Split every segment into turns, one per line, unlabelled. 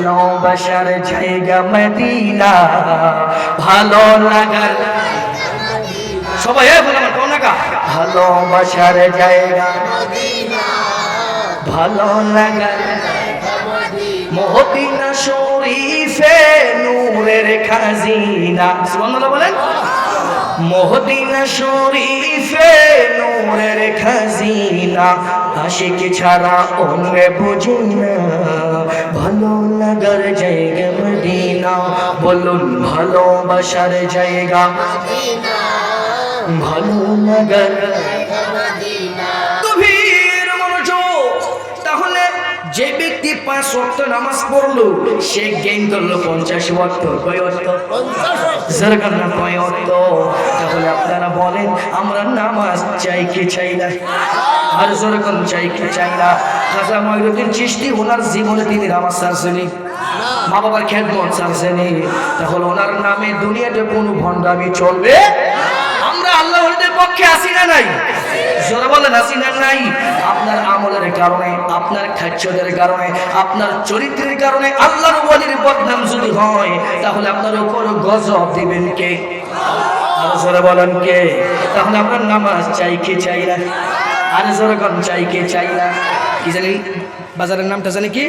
ভালোবাসার জায়গা মদিনা। ভালো লাগার সবাই? ভালোবাসার জায়গা ভালো লাগার মদিনা শরীফে নূরের খাজিনা। সুবহানাল্লাহ বলেন। মহদিনা শরীফে নূরের খাজিনা। আশিক ছাড়া অন্য বুঝি না। ভালো লাগার জায়গা মদিনা। বলুন ভালোবাসার জায়গা। ভালো লাগার পাঁচ ওয়াক্ত নামাজ পড়ল সে গেইন করল পঞ্চাশ ওয়াক্ত কয় ওয়াক্ত? সরকার না কয় ওয়াক্ত? তাহলে আপনারা বলেন আমরা নামাজ চাই কি চাই না? আর যেরকম চাই কি চাই না? খাজা চিস্তি ওনার জীবনে তিনি নামাজ ছাড়ছেনি মা বাবার খেদমত ছাড়ছেনি তাহলে ওনার নামে দুনিয়াতে কোনো ভণ্ডামি চলবে? আমরা আল্লাহ পক্ষে আসি না নাই? জোরে বলেন আসি না নাই? আপনার কারণে, আপনার খাদ্যদের কারণে, আপনার চরিত্রের কারণে আল্লাহর ওয়ালির বদনাম যদি হয়, তাহলে আপনার উপর গজব দিবেন কে? আর জোরে বলেন কে? তাহলে আপনার নামাজ চাই কি চাই না? আর জোরে কোন চাই কে চাই না? কি জানি? বাজারের নামটা জানি কি?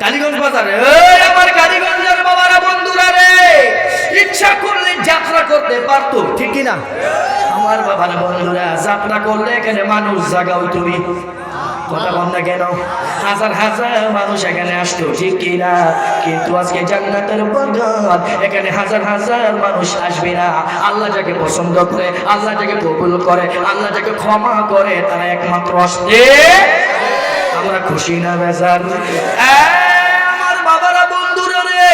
কালীগঞ্জ বাজারে। আমার কালীগঞ্জের বাবারা, বন্ধুরা রে, ইচ্ছা করতে পারতো। ঠিক কি না আমার বাবার বন্ধুরা যাত্রা করলে এখানে মানুষ জাগা হইতো নি। কথা বল না কেন? হাজার হাজার মানুষ এখানে আসতো ঠিক কি না কিন্তু আজকে জান্নাতের বাগান এখানে হাজার হাজার মানুষ আসবে না। আল্লাহ যাকে পছন্দ করে আল্লাহ যাকে কবুল করে আল্লাহ যাকে ক্ষমা করে তারা একমাত্র আসতে আমরা খুশি না বেজার? আমার বাবারা বন্ধুরা রে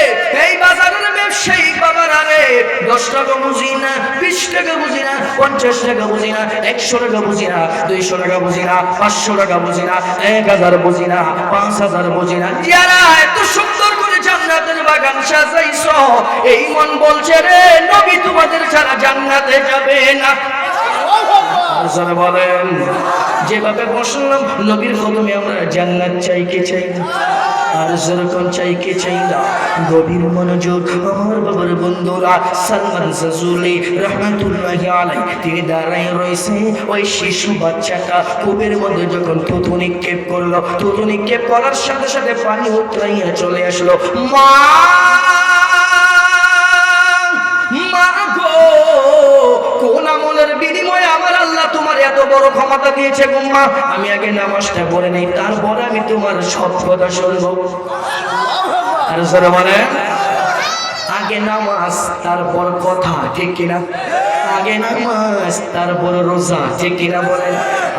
এই বাজারের ব্যবসায়ী বাবারা রে দশ টাকা বুঝি না, বিশ টাকা বুঝি না, পঞ্চাশ টাকা বুঝি না, একশো টাকা বুঝি না, দুইশো টাকা বুঝি না, পাঁচশো টাকা বুঝি না, এক হাজার বুঝি না, পাঁচ হাজার বুঝি না। যারা এত সুন্দর করে জান্নাতের বাগান সাজাইছ, এই মন বলছে রে, নবী তোমাদের ছাড়া জান্নাতে যাবে না জোরে বলেন, যেভাবে বসলাম, নবীর কদমে আমরা জান্নাত চাই কে চাই আর যেরকম চাই কে চাই না? গভীর মনোযোগ আমার বাবার বন্ধুরা, সালমান সাজুলি রহমাতুল্লাহি আলাই তিনি দাঁড়াই রয়েছে, ওই শিশু বাচ্চাটা কূপের মধ্যে যখন থুতু নিক্ষেপ করল, থুতু নিক্ষেপ করার সাথে সাথে পানি উতরাইয়া চলে আসলো, মা! এত বড় ক্ষমতা দিয়েছে গুম্মা আমি আগে নামাজটা পড়ে নেই তারপরে আমি তোমার সব কথা শুনব। আর সরে মানে আগে নামাজ তারপর কথা ঠিক কিনা? আগে নামাজ তারপর রোজা ঠিক কিনা বলেন?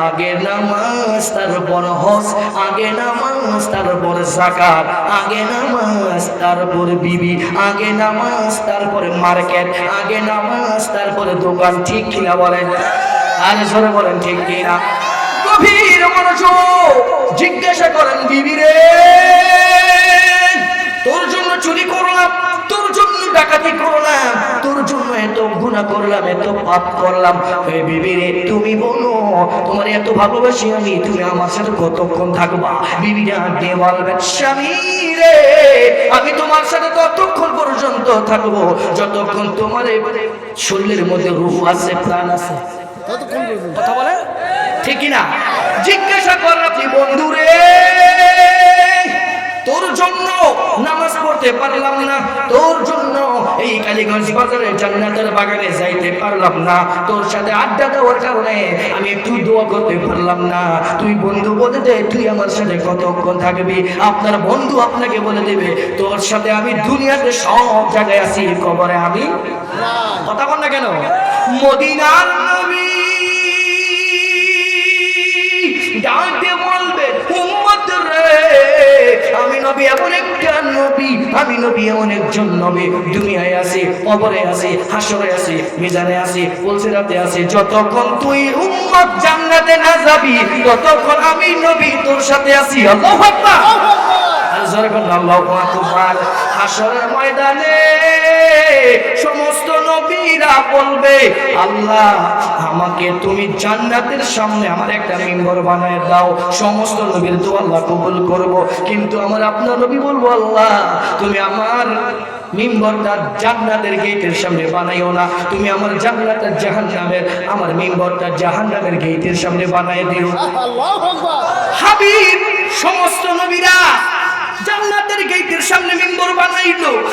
আগে নামাজ তারপর হজ আগে নামাজ তারপর জাকাত আগে নামাজ তারপর বিবি আগে নামাজ তারপরে মার্কেট আগে নামাজ তারপরে দোকান ঠিক কিনা বলেন? আর জোরে বলেন ঠিক কিনা? গভীর মনোযোগ জিজ্ঞাসা করেন বিবি রে তোর জন্য চুরি করলাম, তোর জন্য ডাকাতি করলাম, তোর জন্য এত গুণা করলাম, এত পাপ করলাম। হে বিবি রে তুমি বলো, তোমার এত ভালোবাসি আমি, তুমি আমার সাথে কতক্ষণ থাকবা? বিবিরা দিয়ে বলবেন স্বামী রে আমি তোমার সাথে ততক্ষণ পর্যন্ত থাকব? যতক্ষণ তোমার এই শরীরের মধ্যে রূহ আছে, প্রাণ আছে কথা বলে? ঠিক না। জিজ্ঞাসা তোর জন্য নামাজ পড়তে পারলাম না। তোর জন্য এই কালীগঞ্জ বাজারে জান্নাতের বাগানে যাইতে পারলাম না। তোর সাথে আড্ডা দেওয়ার কারণে আমি একটু দোয়া করতে পারলাম না। তুই বন্ধু বলে দে তুই আমার সাথে কতক্ষণ থাকবি? আপনার বন্ধু আপনাকে বলে দেবে তোর সাথে আমি দুনিয়াতে সব জায়গায় আছি কবরে আমি কথা বল না কেন? মদিনার নবী বলবে, উম্মত রে, আমি নবী এমন একটা নবী, আমি নবী এমন একজন নবী, দুনিয়ায় আছে আছে, হাসরে আছে, মিজানে আছে আছে, যতক্ষণ তুই উম্মত জান্নাতে না যাবি, ততক্ষণ আমি নবী তোর সাথে আছি। আল্লাহু আকবার। আল্লাহু আকবার। হাসরের ময়দানে সমস্ত নবীরা বলবে আল্লাহ আমাকে তুমি জান্নাতের সামনে আমার একটা মিম্বর বানায় দাও। সমস্ত নবীর তো আল্লাহ কবুল করব। কিন্তু আমার আপনার নবী বলব আল্লাহ তুমি আমার মিম্বরটা জান্নাতের গেটের সামনে বানাইও না। তুমি আমার জান্নাতের জাহান্নামের আমার মিম্বরটা জাহান্নামের গেটের সামনে বানাই দিও। হাবিব সমস্ত নবীরা জান্নাতের গেটের সামনে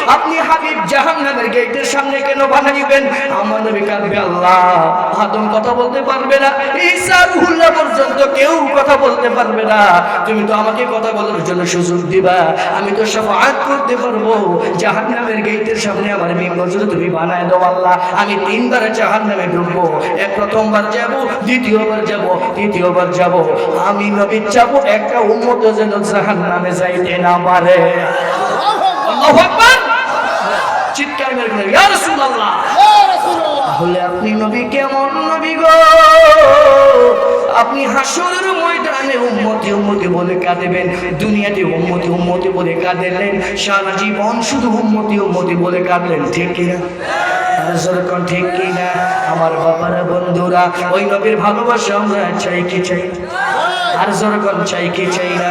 আপনি হাবিব জাহান্নামের গেটের সামনে কেন বানাইবেন? আমার নবী কাঁদবে, আল্লাহ। আদম কথা বলতে পারবে না। ঈসা রুহুল্লাহ পর্যন্ত কেউ কথা বলতে পারবে না। তুমি তো আমাকে কথা বলার জন্য সুযোগ দিবা। আমি তো শাফাআত করতে পারব। জাহান্নামের গেটের সামনে আমার মিম্বর যদি তুমি বানায় দাও, আল্লাহ। আমি তিনবার জাহান্নামে ঢুকবো। এক প্রথমবার যাব, দ্বিতীয়বার যাব, তৃতীয়বার যাব। আমি নবী যাব একটা উম্মত যেন জাহান্নামে যাইতে না পারে। আল্লাহু আকবার। চিৎকার বলেন, ইয়া রাসূলুল্লাহ! তাহলে আপনি নবী কেমন নবী গো? আপনি হাসরের ময়দানে উম্মতি উম্মতি বলে কাঁদেবেন দুনিয়াতে উম্মতি উম্মতি বলে কাঁদেলেন সারা জীবন শুধু উম্মতি উম্মতি বলে কাঁদলেন ঠিক কিনা? আর যেরকম ঠিক কিনা? আমার বাবারা বন্ধুরা ওই নবীর ভালোবাসা আমরা চাই কি চাই না? আর যেরকম চাই কি চাই না?